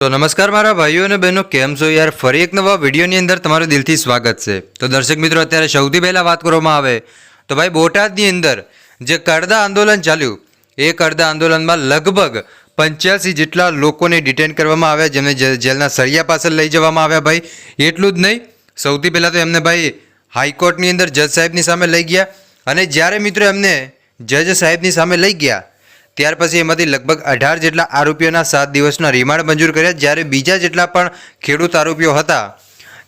તો નમસ્કાર મારા ભાઈઓ અને બહેનો, કેમ છો યાર? ફરી એક નવા વિડીયોની અંદર તમારું દિલથી સ્વાગત છે. તો દર્શક મિત્રો, અત્યારે સૌથી પહેલાં વાત કરવામાં આવે તો ભાઈ બોટાદની અંદર જે કરદા આંદોલન ચાલ્યું, એ કરદા આંદોલનમાં લગભગ પંચ્યાસી જેટલા લોકોને ડિટેન કરવામાં આવ્યા, જેમને જેલના સળિયા પાછળ લઈ જવામાં આવ્યા ભાઈ. એટલું જ નહીં, સૌથી પહેલાં તો એમને ભાઈ હાઈકોર્ટની અંદર જજ સાહેબની સામે લઈ ગયા અને જ્યારે મિત્રો એમને જજ સાહેબની સામે લઈ ગયા ત્યાર પછી એમાંથી લગભગ અઢાર જેટલા આરોપીઓના સાત દિવસના રિમાન્ડ મંજૂર કર્યા, જ્યારે બીજા જેટલા પણ ખેડૂત આરોપીઓ હતા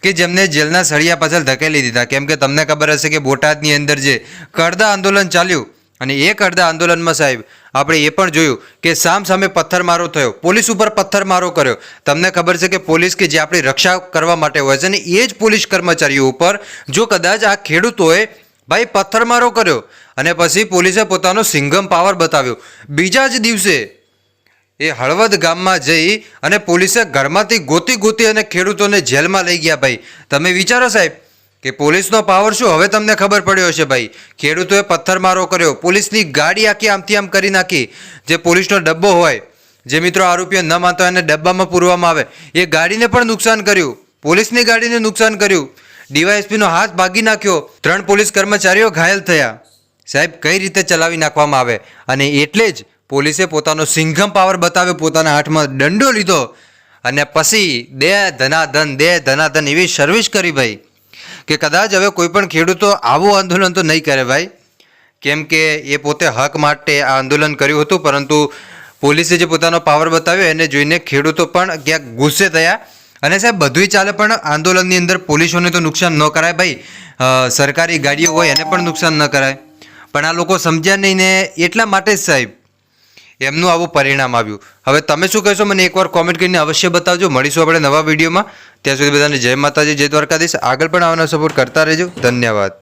કે જેમને જેલના સળિયા પાછળ ધકેલી દીધા. કેમ કે તમને ખબર હશે કે બોટાદની અંદર જે કડદા આંદોલન ચાલ્યું, અને એ કડદા આંદોલનમાં સાહેબ, આપણે એ પણ જોયું કે સામ સામે પથ્થરમારો થયો, પોલીસ ઉપર પથ્થરમારો કર્યો. તમને ખબર છે કે પોલીસ કે જે આપણી રક્ષા કરવા માટે હોય છે ને એ જ પોલીસ કર્મચારીઓ ઉપર, જો કદાચ આ ખેડૂતોએ ભાઈ પથ્થરમારો કર્યો અને પછી પોલીસે પોતાનો સિંઘમ પાવર બતાવ્યો. બીજા જ દિવસે એ હળવદ ગામમાં જઈ અને પોલીસે ઘરમાંથી ગોતી ગોતી અને ખેડૂતોને જેલમાં લઈ ગયા ભાઈ. તમે વિચારો સાહેબ કે પોલીસનો પાવર શું? હવે તમને ખબર પડ્યો હશે ભાઈ. ખેડૂતોએ પથ્થરમારો કર્યો. પોલીસની ગાડી આખી આમથી આમ કરી નાખી. જે પોલીસનો ડબ્બો હોય, જે મિત્રો આરોપીઓ ન માનતા એને ડબ્બામાં પૂરવામાં આવે. એ ગાડીને પણ નુકસાન કર્યું. પોલીસની ગાડીને નુકસાન કર્યું. ડીવાયએસપીનો હાથ ભાગી નાખ્યો. ત્રણ પોલીસ કર્મચારીઓ ઘાયલ થયા. સાહેબ, કઈ રીતે ચલાવી નાખવામાં આવે? અને એટલે જ પોલીસે પોતાનો સિંઘમ પાવર બતાવ્યો, પોતાના હાથમાં દંડો લીધો. અને પછી, દે ધનાધન દે ધનાધન એવી સર્વિસ કરી ભાઈ, કે કદાચ હવે કોઈ પણ ખેડૂતો આવું આંદોલન તો નહીં કરે ભાઈ. કેમ કે એ પોતે હક માટે આ આંદોલન કર્યું હતું, પરંતુ પોલીસે જે પોતાનો પાવર બતાવ્યો, એને જોઈને ખેડૂતો પણ ક્યાંક ગુસ્સે થયા. અને સાહેબ, બધુંય ચાલે, પણ આંદોલનની અંદર પોલીસોને તો નુકસાન ન કરાય ભાઈ. સરકારી ગાડીઓ હોય, એને પણ નુકસાન ન કરાય. પણ આ લોકો સમજ્યા નહીં ને, એટલા માટે જ સાહેબ, એમનું આવું પરિણામ આવ્યું. હવે તમે શું કહેશો? મને એકવાર કોમેન્ટ કરીને અવશ્ય બતાવજો. મળીશું આપણે નવા વિડીયોમાં. ત્યાં સુધી બધાને જય માતાજી, જય દ્વારકાધીશ. આગળ પણ આવવાનો સપોર્ટ કરતા રહેજો. ધન્યવાદ.